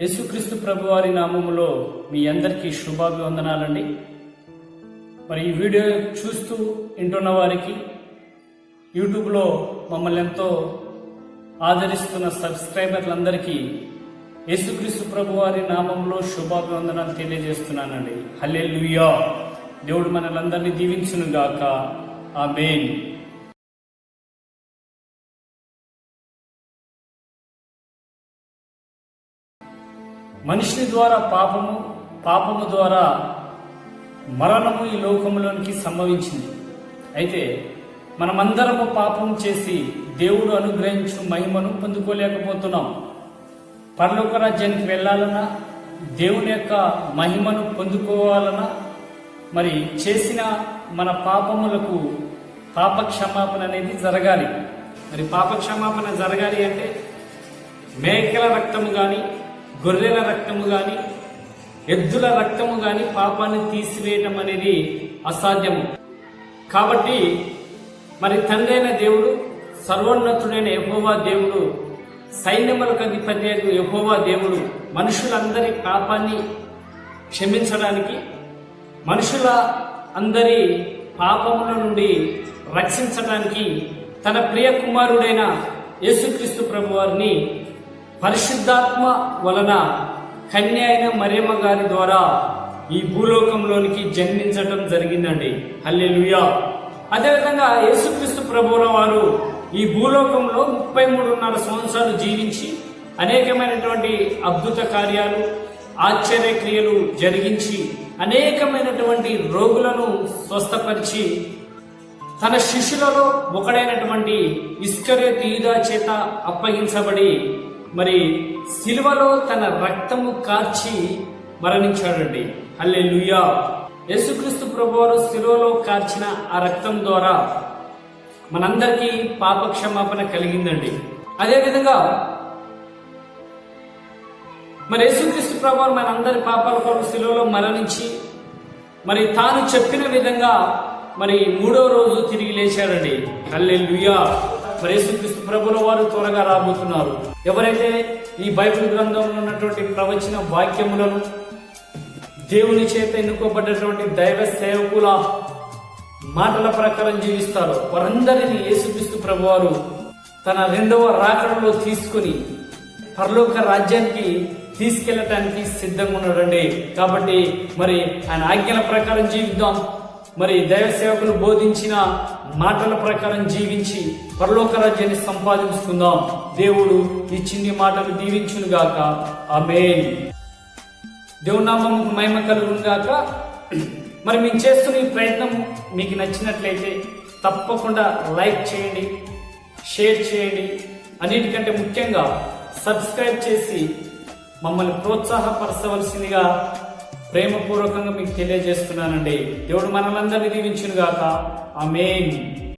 యేసుక్రీస్తు ప్రభు వారి నామములో మీ అందరికీ శుభాభివందనాలండి. మరి ఈ వీడియో చూస్తూ వింటున్న వారికి యూట్యూబ్లో మమ్మల్ని ఎంతో ఆదరిస్తున్న సబ్స్క్రైబర్లందరికీ యేసుక్రీస్తు ప్రభు వారి నామంలో శుభాభివందనాలు తెలియజేస్తున్నానండి. హల్లే దేవుడు మనలందరినీ దీవించును గాక ఆ మెయిన్ మనిషిని ద్వారా పాపము పాపము ద్వారా మరణము ఈ లోకంలోనికి సంభవించింది. అయితే మనమందరము పాపం చేసి దేవుడు అనుగ్రహించిన మహిమను పొందుకోలేకపోతున్నాం. పరలోక రాజ్యానికి వెళ్ళాలన్నా దేవుని యొక్క మహిమను పొందుకోవాలన్నా మరి చేసిన మన పాపములకు పాప క్షమాపణ అనేది జరగాలి. మరి పాప క్షమాపణ జరగాలి అంటే మేకల రక్తము కానీ గొర్రెల రక్తము కానీ ఎద్దుల రక్తము కానీ పాపాన్ని తీసివేయటం అనేది అసాధ్యము. కాబట్టి మరి తండ్రైన దేవుడు సర్వోన్నతుడైన యహోవా దేవుడు సైన్యములకు అధిపతి యహోవా దేవుడు మనుషులందరి పాపాన్ని క్షమించడానికి మనుషుల అందరి పాపముల నుండి రక్షించడానికి తన ప్రియ కుమారుడైన యేసుక్రీస్తు ప్రభువారిని పరిశుద్ధాత్మ వలన కన్య అయిన మరియమ్మ గారి ద్వారా ఈ భూలోకంలోనికి జన్మించటం జరిగిందండి. హల్లెలూయా. అదేవిధంగా యేసుక్రీస్తు ప్రభువుల వారు ఈ భూలోకంలో ముప్పై మూడున్నర సంవత్సరాలు జీవించి అనేకమైనటువంటి అద్భుత కార్యాలు ఆశ్చర్య క్రియలు జరిగించి అనేకమైనటువంటి రోగులను స్వస్థపరిచి తన శిష్యులలో ఒకడైనటువంటి ఇస్కరే తీదా చేత అప్పగించబడి మరి సిలువలో తన రక్తము కార్చి మరణించాడండి. అల్లే లుయా యేసుక్రీస్తు ప్రభువారు సిలువలో కార్చిన ఆ రక్తం ద్వారా మనందరికీ పాప క్షమాపణ కలిగిందండి. అదేవిధంగా మరి యేసుక్రీస్తు ప్రభువారు మనందరి పాపాల కొరకు సిలువలో మరణించి మరి తాను చెప్పిన విధంగా మరి మూడో రోజు తిరిగి లేచాడండి. అల్లే లుయా మరి యేసుక్రీస్తు ప్రభుల వారు త్వరగా రాబోతున్నారు. ఎవరైతే ఈ బైబిల్ గ్రంథంలో ఉన్నటువంటి ప్రవచన వాక్యములను దేవుని చేత ఎన్నుకోబడ్డటువంటి దైవ సేవకుల మాటల ప్రకారం జీవిస్తారో వారందరినీ యేసుక్రీస్తు ప్రభువారు తన రెండవ రాకడలో తీసుకుని పరలోక రాజ్యానికి తీసుకెళ్ళటానికి సిద్ధంగా ఉన్నాడండి. కాబట్టి మరి ఆయన ఆజ్ఞల ప్రకారం జీవిద్దాం. మరి దైవ సేవకులు బోధించిన మాటల ప్రకారం జీవించి పరలోక రాజ్యాన్ని సంపాదించుకుందాం. దేవుడు ఈ చిన్ని మాటలు దీవించును గాక. ఆమేన్. దేవునామం మహిమ కలుగును గాక. మరి మేము చేస్తున్న ఈ ప్రయత్నం మీకు నచ్చినట్లయితే తప్పకుండా లైక్ చేయండి షేర్ చేయండి. అన్నిటికంటే ముఖ్యంగా సబ్స్క్రైబ్ చేసి మమ్మల్ని ప్రోత్సాహపరచవలసిందిగా ప్రేమపూర్వకంగా మీకు తెలియజేస్తున్నానండి. దేవుడు మనలందరినీ దీవించును గాక ఆమేన్.